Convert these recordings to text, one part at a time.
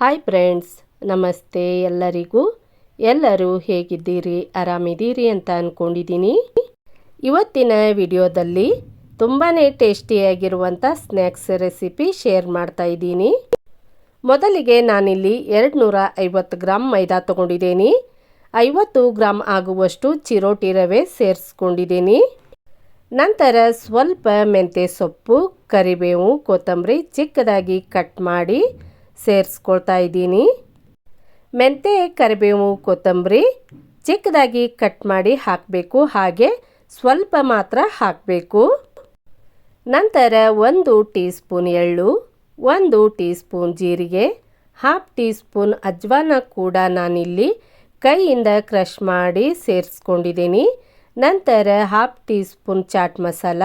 Hi friends ನಮಸ್ತೆ ಎಲ್ಲರಿಗೂ. ಎಲ್ಲರೂ ಹೇಗಿದ್ದೀರಿ? ಆರಾಮಿದ್ದೀರಿ ಅಂತ ಅಂದ್ಕೊಂಡಿದ್ದೀನಿ ಇವತ್ತಿನ ವಿಡಿಯೋದಲ್ಲಿ ತುಂಬಾ ಟೇಸ್ಟಿಯಾಗಿರುವಂಥ ಸ್ನ್ಯಾಕ್ಸ್ ರೆಸಿಪಿ ಶೇರ್ ಮಾಡ್ತಾ ಇದ್ದೀನಿ. ಮೊದಲಿಗೆ ನಾನಿಲ್ಲಿ ಎರಡು ನೂರ ಐವತ್ತು ಗ್ರಾಮ್ ಮೈದಾ ತೊಗೊಂಡಿದ್ದೀನಿ. ಐವತ್ತು ಗ್ರಾಮ್ ಆಗುವಷ್ಟು ಚಿರೋಟಿ ರವೆ ಸೇರಿಸ್ಕೊಂಡಿದ್ದೀನಿ. ನಂತರ ಸ್ವಲ್ಪ ಮೆಂತ್ಯ ಸೊಪ್ಪು, ಕರಿಬೇವು, ಕೊತ್ತಂಬರಿ ಚಿಕ್ಕದಾಗಿ ಕಟ್ ಮಾಡಿ ಸೇರಿಸ್ಕೊಳ್ತಾ ಇದ್ದೀನಿ. ಮೆಂತೆ, ಕರಿಬೇವು, ಕೊತ್ತಂಬರಿ ಚಿಕ್ಕದಾಗಿ ಕಟ್ ಮಾಡಿ ಹಾಕಬೇಕು. ಹಾಗೆ ಸ್ವಲ್ಪ ಮಾತ್ರ ಹಾಕಬೇಕು. ನಂತರ ಒಂದು ಟೀ ಸ್ಪೂನ್ ಎಳ್ಳು, ಒಂದು ಟೀ ಸ್ಪೂನ್ ಜೀರಿಗೆ, ಹಾಫ್ ಟೀ ಸ್ಪೂನ್ ಅಜ್ವಾನ ಕೂಡ ನಾನಿಲ್ಲಿ ಕೈಯಿಂದ ಕ್ರಷ್ ಮಾಡಿ ಸೇರಿಸ್ಕೊಂಡಿದ್ದೀನಿ. ನಂತರ half tea spoon chaat masala,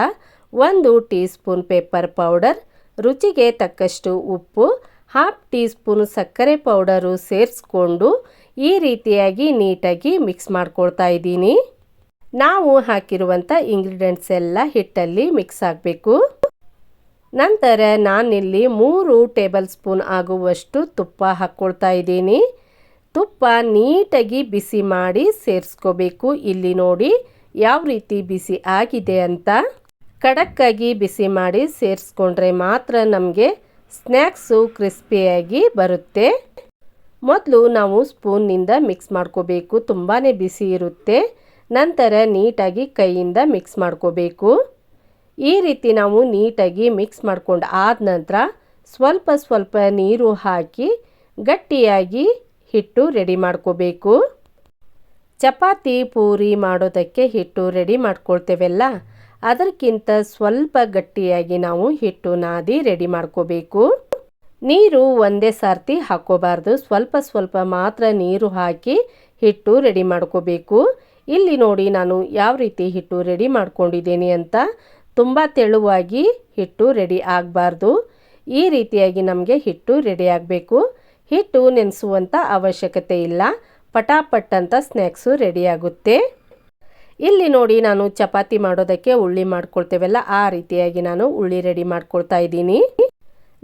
ಒಂದು ಟೀ ಸ್ಪೂನ್ ಪೇಪರ್ ಪೌಡರ್, ರುಚಿಗೆ ತಕ್ಕಷ್ಟು ಉಪ್ಪು ಹಾಫ್ ಟೀ ಸ್ಪೂನ್ ಸಕ್ಕರೆ ಪೌಡರು ಸೇರಿಸ್ಕೊಂಡು ಈ ರೀತಿಯಾಗಿ ನೀಟಾಗಿ ಮಿಕ್ಸ್ ಮಾಡ್ಕೊಳ್ತಾ ಇದ್ದೀನಿ. ನಾವು ಹಾಕಿರುವಂಥ ಇಂಗ್ರೀಡಿಯೆಂಟ್ಸ್ ಎಲ್ಲ ಹಿಟ್ಟಲ್ಲಿ ಮಿಕ್ಸ್ ಆಗಬೇಕು. ನಂತರ ನಾನಿಲ್ಲಿ ಮೂರು ಟೇಬಲ್ ಸ್ಪೂನ್ ಆಗುವಷ್ಟು ತುಪ್ಪ ಹಾಕ್ಕೊಳ್ತಾ ಇದ್ದೀನಿ. ತುಪ್ಪ ನೀಟಾಗಿ ಬಿಸಿ ಮಾಡಿ ಸೇರಿಸ್ಕೋಬೇಕು. ಇಲ್ಲಿ ನೋಡಿ ಯಾವ ರೀತಿ ಬಿಸಿ ಆಗಿದೆ ಅಂತ. ಕಡಕ್ಕಾಗಿ ಬಿಸಿ ಮಾಡಿ ಸೇರಿಸ್ಕೊಂಡ್ರೆ ಮಾತ್ರ ನಮಗೆ ಸ್ನ್ಯಾಕ್ಸು ಕ್ರಿಸ್ಪಿಯಾಗಿ ಬರುತ್ತೆ. ಮೊದಲು ನಾವು ಸ್ಪೂನ್ನಿಂದ ಮಿಕ್ಸ್ ಮಾಡ್ಕೋಬೇಕು. ತುಂಬಾ ಬಿಸಿ ಇರುತ್ತೆ. ನಂತರ ನೀಟಾಗಿ ಕೈಯಿಂದ ಮಿಕ್ಸ್ ಮಾಡ್ಕೋಬೇಕು. ಈ ರೀತಿ ನಾವು ನೀಟಾಗಿ ಮಿಕ್ಸ್ ಮಾಡ್ಕೊಂಡು ಆದ ನಂತರ ಸ್ವಲ್ಪ ಸ್ವಲ್ಪ ನೀರು ಹಾಕಿ ಗಟ್ಟಿಯಾಗಿ ಹಿಟ್ಟು ರೆಡಿ ಮಾಡ್ಕೋಬೇಕು. ಚಪಾತಿ ಪೂರಿ ಮಾಡೋದಕ್ಕೆ ಹಿಟ್ಟು ರೆಡಿ ಮಾಡ್ಕೊಳ್ತೇವಲ್ಲ? ಅದಕ್ಕಿಂತ ಸ್ವಲ್ಪ ಗಟ್ಟಿಯಾಗಿ ನಾವು ಹಿಟ್ಟು ನಾದಿ ರೆಡಿ ಮಾಡ್ಕೋಬೇಕು. ನೀರು ಒಂದೇ ಸಾರ್ತಿ ಹಾಕೋಬಾರ್ದು ಸ್ವಲ್ಪ ಸ್ವಲ್ಪ ಮಾತ್ರ ನೀರು ಹಾಕಿ ಹಿಟ್ಟು ರೆಡಿ ಮಾಡ್ಕೋಬೇಕು. ಇಲ್ಲಿ ನೋಡಿ ನಾನು ಯಾವ ರೀತಿ ಹಿಟ್ಟು ರೆಡಿ ಮಾಡ್ಕೊಂಡಿದ್ದೀನಿ ಅಂತ. ತುಂಬ ತೆಳುವಾಗಿ ಹಿಟ್ಟು ರೆಡಿ ಆಗಬಾರ್ದು. ಈ ರೀತಿಯಾಗಿ ನಮಗೆ ಹಿಟ್ಟು ರೆಡಿ ಆಗಬೇಕು. ಹಿಟ್ಟು ನೆನೆಸುವಂಥ ಅವಶ್ಯಕತೆ ಇಲ್ಲ. ಪಟಾಪಟ್ ಅಂತ ಸ್ನ್ಯಾಕ್ಸು ರೆಡಿ ಆಗುತ್ತೆ. ಇಲ್ಲಿ ನೋಡಿ ನಾನು ಚಪಾತಿ ಮಾಡೋದಕ್ಕೆ ಉಳ್ಳಿ ಮಾಡ್ಕೊಳ್ತೇವಲ್ಲ, ಆ ರೀತಿಯಾಗಿ ನಾನು ಉಳ್ಳಿ ರೆಡಿ ಮಾಡ್ಕೊಳ್ತಾ ಇದ್ದೀನಿ.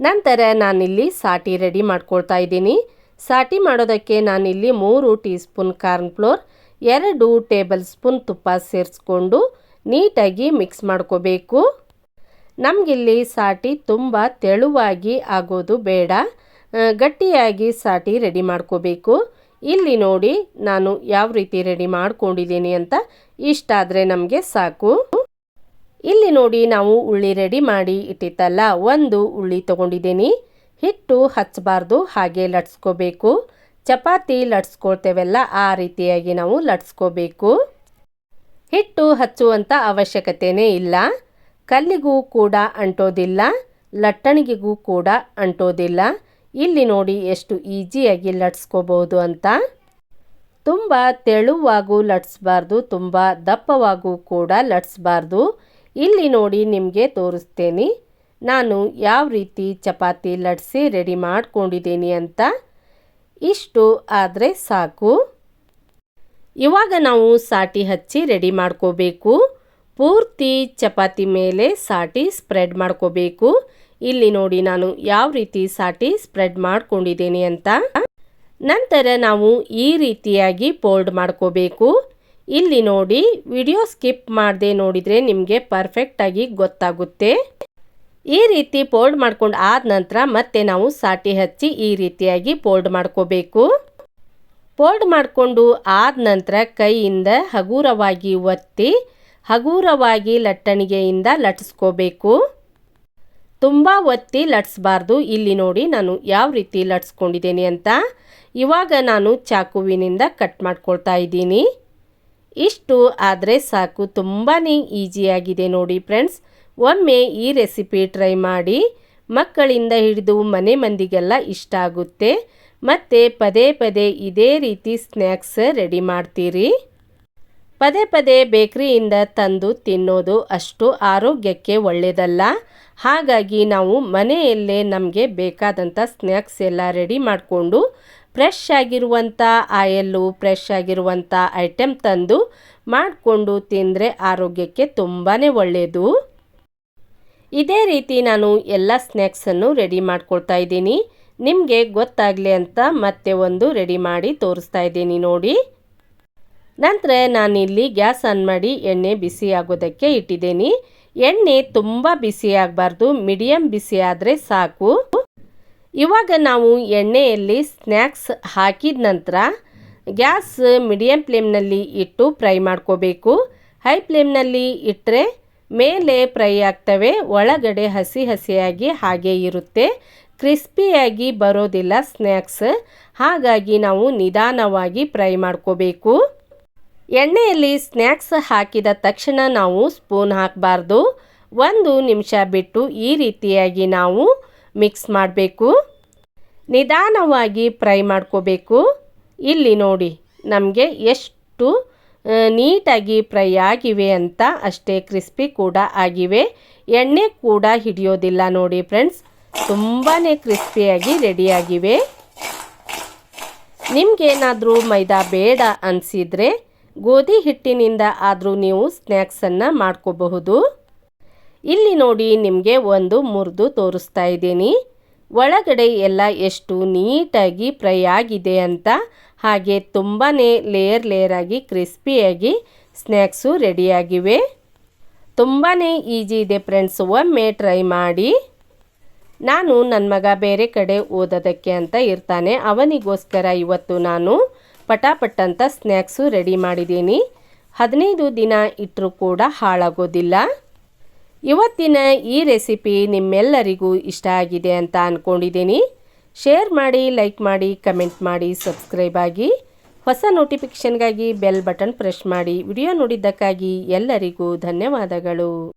ನಂತರ ನಾನಿಲ್ಲಿ ಸಾಟಿ ರೆಡಿ ಮಾಡ್ಕೊಳ್ತಾ ಇದ್ದೀನಿ. ಸಾಟಿ ಮಾಡೋದಕ್ಕೆ ನಾನಿಲ್ಲಿ ಮೂರು ಟೀ ಸ್ಪೂನ್ ಕಾರ್ನ್ಫ್ಲೋರ್ ಎರಡು ಟೇಬಲ್ ಸ್ಪೂನ್ ತುಪ್ಪ ಸೇರಿಸ್ಕೊಂಡು ನೀಟಾಗಿ ಮಿಕ್ಸ್ ಮಾಡ್ಕೋಬೇಕು. ನಮಗಿಲ್ಲಿ ಸಾಟಿ ತುಂಬ ತೆಳುವಾಗಿ ಆಗೋದು ಬೇಡ. ಗಟ್ಟಿಯಾಗಿ ಸಾಟಿ ರೆಡಿ ಮಾಡ್ಕೋಬೇಕು. ಇಲ್ಲಿ ನೋಡಿ ನಾನು ಯಾವ ರೀತಿ ರೆಡಿ ಮಾಡ್ಕೊಂಡಿದ್ದೀನಿ ಅಂತ. ಇಷ್ಟಾದರೆ ನಮಗೆ ಸಾಕು. ಇಲ್ಲಿ ನೋಡಿ ನಾವು ಉಳ್ಳಿ ರೆಡಿ ಮಾಡಿ ಇಟ್ಟಿತ್ತಲ್ಲ, ಒಂದು ಉಳ್ಳಿ ತೊಗೊಂಡಿದ್ದೀನಿ. ಹಿಟ್ಟು ಹಚ್ಚಬಾರ್ದು ಹಾಗೆ ಲಟ್ಸ್ಕೋಬೇಕು. ಚಪಾತಿ ಲಟ್ಸ್ಕೊಳ್ತೇವಲ್ಲ, ಆ ರೀತಿಯಾಗಿ ನಾವು ಲಟ್ಸ್ಕೋಬೇಕು. ಹಿಟ್ಟು ಹಚ್ಚುವಂಥ ಅವಶ್ಯಕತೆಯೇ ಇಲ್ಲ. ಕಲ್ಲಿಗೂ ಕೂಡ ಅಂಟೋದಿಲ್ಲ, ಲಟ್ಟಣಿಗೆಗೂ ಕೂಡ ಅಂಟೋದಿಲ್ಲ. ಇಲ್ಲಿ ನೋಡಿ ಎಷ್ಟು ಈಸಿಯಾಗಿ ಲಟ್ಸ್ಕೋಬೋದು ಅಂತ. ತುಂಬ ತೆಳುವಾಗೂ ಲಟ್ಸ್ಬಾರ್ದು, ತುಂಬ ದಪ್ಪವಾಗೂ ಕೂಡ ಲಟ್ಸ್ಬಾರ್ದು. ಇಲ್ಲಿ ನೋಡಿ ನಿಮಗೆ ತೋರಿಸ್ತೇನೆ, ನಾನು ಯಾವ ರೀತಿ ಚಪಾತಿ ಲಟ್ಸಿ ರೆಡಿ ಮಾಡ್ಕೊಂಡಿದ್ದೀನಿ ಅಂತ. ಇಷ್ಟು ಆದರೆ ಸಾಕು. ಇವಾಗ ನಾವು ಸಾಟಿ ಹಚ್ಚಿ ರೆಡಿ ಮಾಡ್ಕೋಬೇಕು. ಪೂರ್ತಿ ಚಪಾತಿ ಮೇಲೆ ಸಾಟಿ ಸ್ಪ್ರೆಡ್ ಮಾಡ್ಕೋಬೇಕು. ಇಲ್ಲಿ ನೋಡಿ ನಾನು ಯಾವ ರೀತಿ ಸಾಟಿ ಸ್ಪ್ರೆಡ್ ಮಾಡ್ಕೊಂಡಿದ್ದೀನಿ ಅಂತ. ನಂತರ ನಾವು ಈ ರೀತಿಯಾಗಿ ಫೋಲ್ಡ್ ಮಾಡ್ಕೋಬೇಕು. ಇಲ್ಲಿ ನೋಡಿ ವಿಡಿಯೋ ಸ್ಕಿಪ್ ಮಾಡದೆ ನೋಡಿದರೆ ನಿಮಗೆ ಪರ್ಫೆಕ್ಟಾಗಿ ಗೊತ್ತಾಗುತ್ತೆ. ಈ ರೀತಿ ಫೋಲ್ಡ್ ಮಾಡ್ಕೊಂಡು ಆದ ನಂತರ ಮತ್ತೆ ನಾವು ಸಾಟಿ ಹಚ್ಚಿ ಈ ರೀತಿಯಾಗಿ ಫೋಲ್ಡ್ ಮಾಡ್ಕೋಬೇಕು. ಫೋಲ್ಡ್ ಮಾಡಿಕೊಂಡು ಆದ ನಂತರ ಕೈಯಿಂದ ಹಗುರವಾಗಿ ಒತ್ತಿ ಹಗುರವಾಗಿ ಲಟ್ಟಣಿಗೆಯಿಂದ ಲಟ್ಸ್ಕೋಬೇಕು ತುಂಬ ಒತ್ತಿ ಲಟ್ಸ್ಬಾರ್ದು. ಇಲ್ಲಿ ನೋಡಿ ನಾನು ಯಾವ ರೀತಿ ಲಟ್ಸ್ಕೊಂಡಿದ್ದೀನಿ ಅಂತ. ಇವಾಗ ನಾನು ಚಾಕುವಿನಿಂದ ಕಟ್ ಮಾಡ್ಕೊಳ್ತಾ ಇದ್ದೀನಿ. ಇಷ್ಟು ಆದರೆ ಸಾಕು. ತುಂಬಾ ಈಸಿಯಾಗಿದೆ ನೋಡಿ ಫ್ರೆಂಡ್ಸ್. ಒಮ್ಮೆ ಈ ರೆಸಿಪಿ ಟ್ರೈ ಮಾಡಿ. ಮಕ್ಕಳಿಂದ ಹಿಡಿದು ಮನೆ ಮಂದಿಗೆಲ್ಲ ಇಷ್ಟ ಆಗುತ್ತೆ. ಮತ್ತು ಪದೇ ಪದೇ ಇದೇ ರೀತಿ ಸ್ನ್ಯಾಕ್ಸ್ ರೆಡಿ ಮಾಡ್ತೀರಿ. ಪದೇ ಪದೇ ಬೇಕ್ರಿಯಿಂದ ತಂದು ತಿನ್ನೋದು ಅಷ್ಟು ಆರೋಗ್ಯಕ್ಕೆ ಒಳ್ಳೆಯದಲ್ಲ ಹಾಗಾಗಿ ನಾವು ಮನೆಯಲ್ಲೇ ನಮಗೆ ಬೇಕಾದಂಥ ಸ್ನ್ಯಾಕ್ಸ್ ಎಲ್ಲ ರೆಡಿ ಮಾಡಿಕೊಂಡು ಫ್ರೆಶ್ ಆಗಿರುವಂಥ ಆಯಲ್ಲು, ಫ್ರೆಶ್ ಆಗಿರುವಂಥ ಐಟಮ್ ತಂದು ಮಾಡಿಕೊಂಡು ತಿಂದರೆ ಆರೋಗ್ಯಕ್ಕೆ ತುಂಬಾ ಒಳ್ಳೆಯದು ಇದೇ ರೀತಿ ನಾನು ಎಲ್ಲ ಸ್ನ್ಯಾಕ್ಸನ್ನು ರೆಡಿ ಮಾಡ್ಕೊಳ್ತಾ ಇದ್ದೀನಿ. ನಿಮಗೆ ಗೊತ್ತಾಗಲಿ ಅಂತ ಮತ್ತೆ ಒಂದು ರೆಡಿ ಮಾಡಿ ತೋರಿಸ್ತಾ ಇದ್ದೀನಿ ನೋಡಿ. ನಂತರ ನಾನಿಲ್ಲಿ ಗ್ಯಾಸ್ ಆನ್ ಮಾಡಿ ಎಣ್ಣೆ ಬಿಸಿ ಆಗೋದಕ್ಕೆ ಇಟ್ಟಿದ್ದೀನಿ. ಎಣ್ಣೆ ತುಂಬ ಬಿಸಿ ಆಗಬಾರ್ದು ಮೀಡಿಯಮ್ ಬಿಸಿ ಆದರೆ ಸಾಕು. ಇವಾಗ ನಾವು ಎಣ್ಣೆಯಲ್ಲಿ ಸ್ನ್ಯಾಕ್ಸ್ ಹಾಕಿದ ನಂತರ ಗ್ಯಾಸ್ ಮೀಡಿಯಂ ಫ್ಲೇಮ್ನಲ್ಲಿ ಇಟ್ಟು ಫ್ರೈ ಮಾಡ್ಕೋಬೇಕು. ಹೈ ಫ್ಲೇಮ್ನಲ್ಲಿ ಇಟ್ಟರೆ ಮೇಲೆ ಫ್ರೈ ಆಗ್ತವೆ, ಒಳಗಡೆ ಹಸಿ ಹಸಿಯಾಗಿ ಹಾಗೆ ಇರುತ್ತೆ. ಕ್ರಿಸ್ಪಿಯಾಗಿ ಬರೋದಿಲ್ಲ ಸ್ನ್ಯಾಕ್ಸ್. ಹಾಗಾಗಿ ನಾವು ನಿಧಾನವಾಗಿ ಫ್ರೈ ಮಾಡ್ಕೋಬೇಕು. ಎಣ್ಣೆಯಲ್ಲಿ ಸ್ನ್ಯಾಕ್ಸ್ ಹಾಕಿದ ತಕ್ಷಣ ನಾವು ಸ್ಪೂನ್ ಹಾಕಬಾರ್ದು. ಒಂದು ನಿಮಿಷ ಬಿಟ್ಟು ಈ ರೀತಿಯಾಗಿ ನಾವು ಮಿಕ್ಸ್ ಮಾಡಬೇಕು. ನಿಧಾನವಾಗಿ ಫ್ರೈ ಮಾಡ್ಕೋಬೇಕು. ಇಲ್ಲಿ ನೋಡಿ, ನಮಗೆ ಎಷ್ಟು ನೀಟಾಗಿ ಫ್ರೈ ಆಗಿವೆ ಅಂತ ಅಷ್ಟೇ ಕ್ರಿಸ್ಪಿ ಕೂಡ ಆಗಿವೆ. ಎಣ್ಣೆ ಕೂಡ ಹಿಡಿಯೋದಿಲ್ಲ ನೋಡಿ ಫ್ರೆಂಡ್ಸ್. ತುಂಬಾ ಕ್ರಿಸ್ಪಿಯಾಗಿ ರೆಡಿಯಾಗಿವೆ. ನಿಮಗೇನಾದರೂ ಮೈದಾ ಬೇಡ ಅನಿಸಿದರೆ ಗೋಧಿ ಹಿಟ್ಟಿನಿಂದ ಆದರೂ ನೀವು ಸ್ನ್ಯಾಕ್ಸನ್ನು ಮಾಡ್ಕೋಬಹುದು. ಇಲ್ಲಿ ನೋಡಿ ನಿಮಗೆ ಒಂದು ಮುರಿದು ತೋರಿಸ್ತಾ ಇದ್ದೀನಿ. ಒಳಗಡೆ ಎಲ್ಲ ಎಷ್ಟು ನೀಟಾಗಿ ಫ್ರೈ ಆಗಿದೆ ಅಂತ, ಹಾಗೆ ತುಂಬಾ ಲೇಯರ್ ಲೇಯರಾಗಿ ಕ್ರಿಸ್ಪಿಯಾಗಿ ಸ್ನ್ಯಾಕ್ಸು ರೆಡಿಯಾಗಿವೆ. ತುಂಬಾ ಈಜಿ ಇದೆ ಫ್ರೆಂಡ್ಸ್, ಒಮ್ಮೆ ಟ್ರೈ ಮಾಡಿ. ನಾನು ನನ್ನ ಮಗ ಬೇರೆ ಕಡೆ ಓದೋದಕ್ಕೆ ಅಂತ ಇರ್ತಾನೆ, ಅವನಿಗೋಸ್ಕರ ಇವತ್ತು ನಾನು ಪಟಾಪಟ್ ಅಂತ ಸ್ನ್ಯಾಕ್ಸು ರೆಡಿ ಮಾಡಿದ್ದೀನಿ. ಹದಿನೈದು ದಿನ ಇಟ್ಟರೂ ಕೂಡ ಹಾಳಾಗೋದಿಲ್ಲ. ಇವತ್ತಿನ ಈ ರೆಸಿಪಿ ನಿಮ್ಮೆಲ್ಲರಿಗೂ ಇಷ್ಟ ಆಗಿದೆ ಅಂತ ಅಂದ್ಕೊಂಡಿದ್ದೀನಿ ಶೇರ್ ಮಾಡಿ, ಲೈಕ್ ಮಾಡಿ, ಕಮೆಂಟ್ ಮಾಡಿ, ಸಬ್ಸ್ಕ್ರೈಬ್ ಆಗಿ. ಹೊಸ ನೋಟಿಫಿಕೇಷನ್ಗಾಗಿ ಬೆಲ್ ಬಟನ್ ಪ್ರೆಸ್ ಮಾಡಿ. ವಿಡಿಯೋ ನೋಡಿದ್ದಕ್ಕಾಗಿ ಎಲ್ಲರಿಗೂ ಧನ್ಯವಾದಗಳು.